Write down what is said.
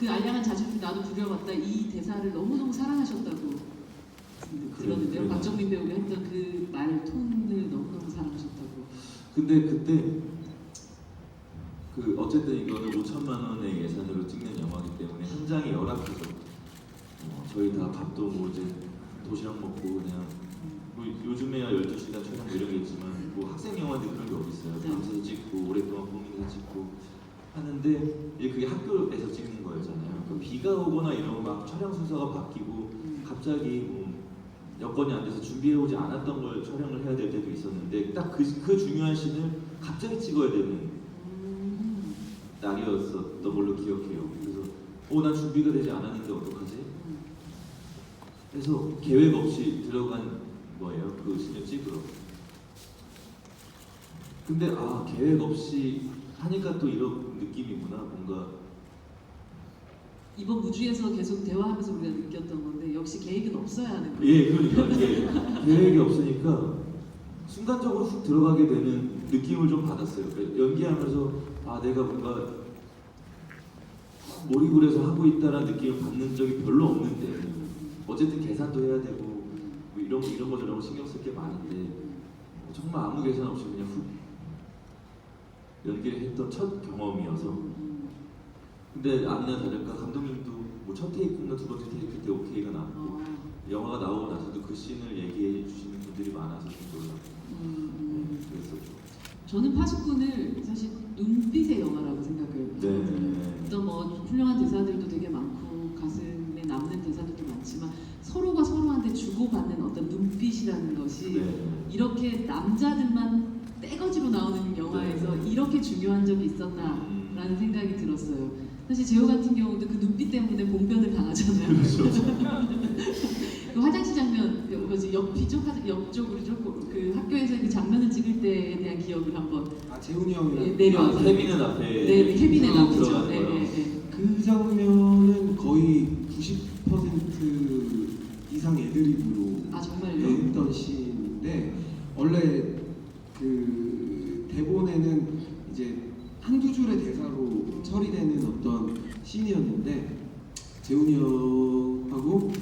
그 알량한 자존심 나도 부려봤다 이 대사를 너무너무 사랑하셨다고 들었는데요. 박정민 배우가 했던 그 말 톤을 너무너무 사랑하셨다고. 근데 그때 그 어쨌든 이거는 5천만 원의 예산으로 찍는 영화이기 때문에 현장이 열악해서 어, 저희 다 밥도 뭐 이제 도시락 먹고 그냥 뭐 요즘에야 12시간 촬영 뭐 이런 게 있지만 뭐 학생 영화인데 그런 게 어디 있어요? 네. 밤새서 찍고 오랫동안 고민해서 찍고 하는데 이제 그게 학교에서 찍는 거였잖아요. 그 비가 오거나 이러면 막 촬영 순서가 바뀌고 음. 갑자기 뭐 여건이 안 돼서 준비해 오지 않았던 걸 촬영을 해야 될 때도 있었는데 딱그 그 중요한 씬을 갑자기 찍어야 되는 음. 날이었었던 걸로 기억해요. 그래서 어난 준비가 되지 않았는데 어떡하지? 음. 그래서 계획 없이 들어간 거예요. 그 씬을 찍으러. 근데 아 계획 없이 하니까 또 이런 느낌이구나 뭔가 이번 무주에서 계속 대화하면서 우리가 느꼈던 건데 역시 계획은 없어야 하는 거예요. 예 그러니까 이게 계획이 없으니까 순간적으로 훅 들어가게 되는 느낌을 좀 받았어요. 그러니까 연기하면서 아 내가 뭔가 몰입을 해서 하고 있다라는 느낌을 받는 적이 별로 없는데 어쨌든 계산도 해야 되고 뭐 이런 거 이런 거 저런 거 신경 쓸 게 많은데 뭐 정말 아무 계산 없이 그냥 훅 연기를 했던 첫 경험이어서 음. 근데 아니나 다를까 감독님도 뭐 첫 테이크나 두 번째 테이크 때 오케이가 나고 어. 영화가 나오고 나서도 그 씬을 얘기해 주시는 분들이 많아서 좀 놀랐고 음, 음. 네, 그랬었죠. 저는 파수꾼을 사실 눈빛의 영화라고 생각을 네. 어떤 뭐 훌륭한 대사들도 되게 많고 가슴에 남는 대사들도 많지만 서로가 서로한테 주고받는 어떤 눈빛이라는 것이 네. 이렇게 남자들만 떼거지로 나오는 영화에서 네. 이렇게 중요한 적이 음. 있었나라는 생각이 들었어요. 사실 제호 같은 경우도 그 눈빛 때문에 봉변을 당하잖아요. 그렇죠. 그 화장실 장면, 그 뭐지 옆이죠? 화- 옆쪽으로죠? 그- 그 학교에서 그 장면을 찍을 때에 대한 기억을 한번 아 재훈이 형이랑 네, 내려와서. 아, 케빈은 앞에 네, 네, 캐비넷 쭉 앞이죠. 들어가는 네, 거요. 네, 네. 그 장면은 거의 90% 이상 애드립으로 아 정말요? 했던 씬인데 원래 그 대본에는 처리되는 어떤 씬이었는데 재훈이 형하고